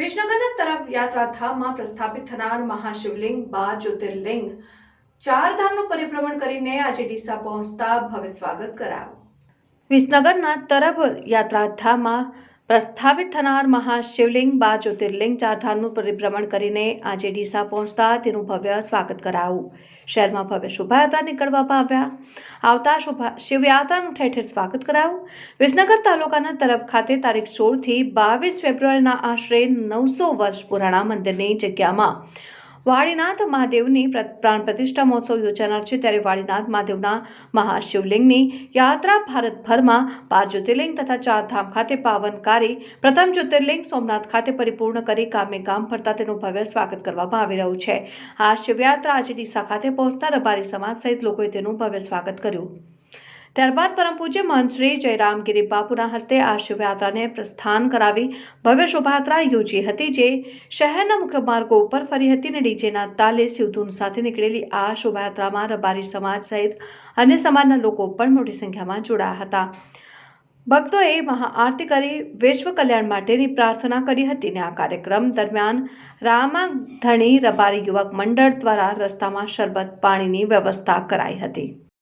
વિસનગરના તરફ યાત્રાધામમાં પ્રસ્થાપિત થનાર મહાશિવલિંગ બાર જ્યોતિર્લિંગ ચાર ધામનું પરિભ્રમણ કરીને આજે ડીસા પહોંચતા ભવ્ય સ્વાગત કરાયું. વિસનગરના તરફ યાત્રાધામમાં પ્રસ્થાપિત થનાર મહાશિવલિંગ બાર જ્યોતિર્લિંગ ચારધામનું પરિભ્રમણ કરીને આજે ડીસા પહોંચતા તેનું ભવ્ય સ્વાગત કરાયું શહેરમાં ભવ્ય શોભાયાત્રા નીકળવામાં આવ્યા. આવતા શોભા, શિવયાત્રાનું ઠેર ઠેર સ્વાગત કરાયું વિસનગર તાલુકાના તરફ ખાતે તારીખ સોળથી બાવીસ ફેબ્રુઆરીના આશરે નવસો વર્ષ પુરાણા મંદિરની જગ્યામાં વાડીનાથ મહાદેવની પ્ર- પ્રાણ પ્રતિષ્ઠા મહોત્સવ યોજાનાર છે. ત્યારે વાડીનાથ મહાદેવના મહાશિવલિંગની યાત્રા ભારતભરમાં બાર જ્યોતિર્લિંગ તથા ચારધામ ખાતે પાવનકારી પ્રથમ જ્યોતિર્લિંગ સોમનાથ ખાતે પરિપૂર્ણ કરી ગામે ગામ ફરતા તેનું ભવ્ય સ્વાગત કરવામાં આવી રહ્યું છે. આ શિવયાત્રા આજે ડીસા ખાતે પહોંચતા રબારી સમાજ સહિત લોકોએ તેનું ભવ્ય સ્વાગત કર્યું. ત્યારબાદ પરમ પૂજ્ય મહંતશ્રી જયરામગીરી બાપુના હસ્તે આ શિવયાત્રાને પ્રસ્થાન કરાવી ભવ્ય શોભાયાત્રા યોજી હતી, જે શહેરના મુખ્ય માર્ગો ઉપર ફરી હતી અને ડીજેના તાલે શિવધૂન સાથે નીકળેલી આ શોભાયાત્રામાં રબારી સમાજ સહિત અન્ય સમાજના લોકો પણ મોટી સંખ્યામાં જોડાયા હતા. ભક્તોએ મહાઆરતી કરી વિશ્વ કલ્યાણ માટેની પ્રાર્થના કરી હતી અને આ કાર્યક્રમ દરમિયાન રામાધણી રબારી યુવક મંડળ દ્વારા રસ્તામાં શરબત, પાણીની વ્યવસ્થા કરાઈ હતી.